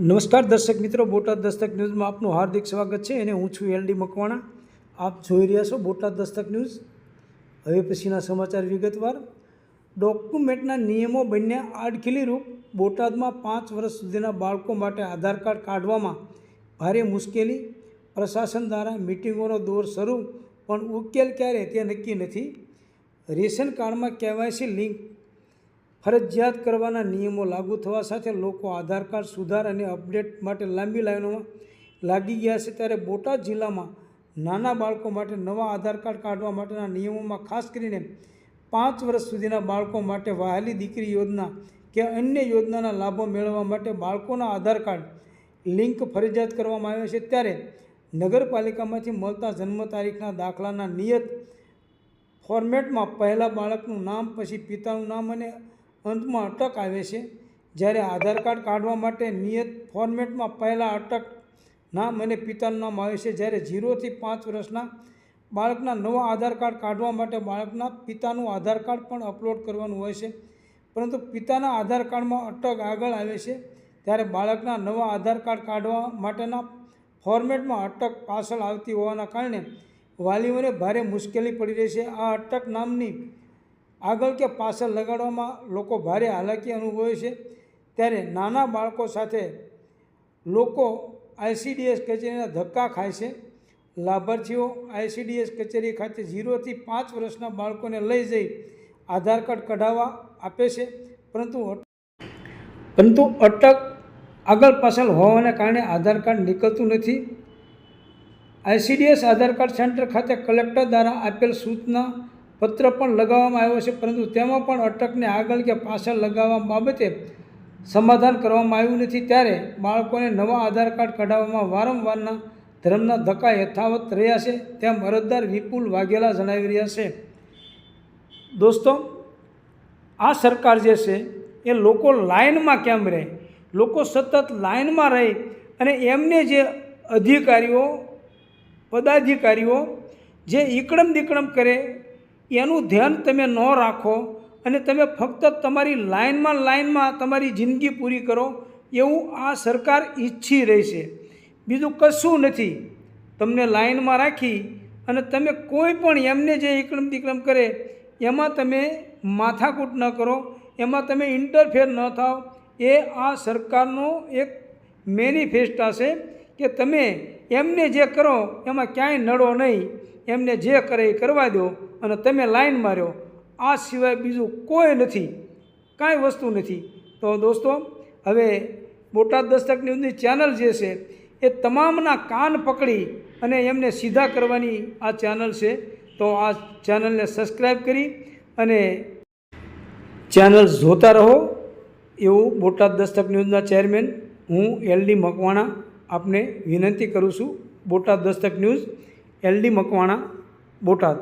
નમસ્કાર દર્શક મિત્રો, બોટાદ દસ્તક ન્યૂઝમાં આપનું હાર્દિક સ્વાગત છે અને હું છું એલડી મકવાણા. આપ જોઈ રહ્યા છો બોટાદ દસ્તક ન્યૂઝ. હવે પછીના સમાચાર વિગતવાર. ડોક્યુમેન્ટના નિયમો બન્યા આડખીલી રૂપ. બોટાદમાં પાંચ વર્ષ સુધીના બાળકો માટે આધાર કાર્ડ કાઢવામાં ભારે મુશ્કેલી. પ્રશાસન દ્વારા મિટિંગોનો દોર શરૂ, પણ ઉકેલ ક્યારે તે નક્કી નથી. રેશન કાર્ડમાં કેવાયસી લિંક ફરજિયાત કરવાના નિયમો લાગુ થવા સાથે લોકો આધાર કાર્ડ સુધાર અને અપડેટ માટે લાંબી લાઈનોમાં લાગી ગયા છે ત્યારે બોટાદ જિલ્લામાં નાના બાળકો માટે નવા આધાર કાર્ડ કાઢવા માટેના નિયમોમાં ખાસ કરીને પાંચ વર્ષ સુધીના બાળકો માટે વહાલી દીકરી યોજના કે અન્ય યોજનાના લાભો મેળવવા માટે બાળકોના આધાર કાર્ડ લિંક ફરજિયાત કરવામાં આવ્યો છે. ત્યારે નગરપાલિકામાંથી મળતા જન્મ તારીખના દાખલાના નિયત ફોર્મેટમાં પહેલાં બાળકનું નામ, પછી પિતાનું નામ અને અંતમાં અટક આવે છે. જ્યારે આધાર કાર્ડ કાઢવા માટે નિયત ફોર્મેટમાં પહેલાં અટક નામ અને પિતાનું નામ આવે છે. જ્યારે ઝીરોથી પાંચ વર્ષના બાળકના નવા આધાર કાર્ડ કાઢવા માટે બાળકના પિતાનું આધાર કાર્ડ પણ અપલોડ કરવાનું હોય છે. પરંતુ પિતાના આધાર કાર્ડમાં અટક આગળ આવે છે. ત્યારે બાળકના નવા આધાર કાર્ડ કાઢવા માટેના ફોર્મેટમાં અટક પાછળ આવતી હોવાના કારણે વાલીઓને ભારે મુશ્કેલી પડી રહી છે. આ અટક નામની આગળ કે પાછળ લગાડવામાં લોકો ભારે હાલાકી અનુભવે છે. ત્યારે નાના બાળકો સાથે લોકો આઈસીડીએસ કચેરીના ધક્કા ખાય છે. લાભાર્થીઓ આઈસીડીએસ કચેરી ખાતે ઝીરોથી પાંચ વર્ષના બાળકોને લઈ જઈ આધાર કાર્ડ કઢાવવા આપે છે. પરંતુ પરંતુ અટક આગળ પાછળ હોવાને કારણે આધાર કાર્ડ નીકળતું નથી. આઈસીડીએસ આધાર કાર્ડ સેન્ટર ખાતે કલેક્ટર દ્વારા આપેલ સૂચના પત્ર પણ લગાવવામાં આવ્યો છે, પરંતુ તેમાં પણ અટકને આગળ કે પાછળ લગાવવા બાબતે સમાધાન કરવામાં આવ્યું નથી. ત્યારે બાળકોને નવા આધાર કાર્ડ કઢાવવામાં વારંવારના ધર્મના ધક્કા યથાવત રહ્યા છે, તેમ અરજદાર વિપુલ વાઘેલા જણાવી રહ્યા છે. દોસ્તો, આ સરકાર જે છે, એ લોકો લાઇનમાં કેમ રહે? લોકો સતત લાઇનમાં રહે અને એમને જે અધિકારીઓ, પદાધિકારીઓ જે ઈકડમ દીકડમ કરે એનું ધ્યાન તમે ન રાખો અને તમે ફક્ત તમારી લાઇનમાં લાઇનમાં તમારી જિંદગી પૂરી કરો, એવું આ સરકાર ઈચ્છી રહી છે. બીજું કશું નથી. તમને લાઇનમાં રાખી અને તમે કોઈ પણ એમને જે ઈકડમ દીકડમ કરે, એમાં તમે માથાકૂટ ન કરો, એમાં તમે ઇન્ટરફેર ન થાવ, એ આ સરકારનો એક મેનિફેસ્ટા છે કે તમે એમને જે કરો, એમાં ક્યાંય નડો નહીં. એમને જે કરે એ કરવા દો અને તમે લાઈન માર્યો. આ સિવાય બીજું કોઈ નથી. કાંઈ વસ્તુ નથી. તો દોસ્તો, હવે બોટાદ દસ્તક ન્યૂઝની ચેનલ જે છે, એ તમામના કાન પકડી અને એમને સીધા કરવાની આ ચેનલ છે. તો આ ચેનલને સબસ્ક્રાઈબ કરી અને ચેનલ જોતા રહો. એવું બોટાદ દસ્તક ન્યૂઝના ચેરમેન, હું એલડી મકવાણા. આપને વિનંતી કરું છું બોટાદ દસ્તક ન્યૂઝ એલડી મકવાણા બોટાદ.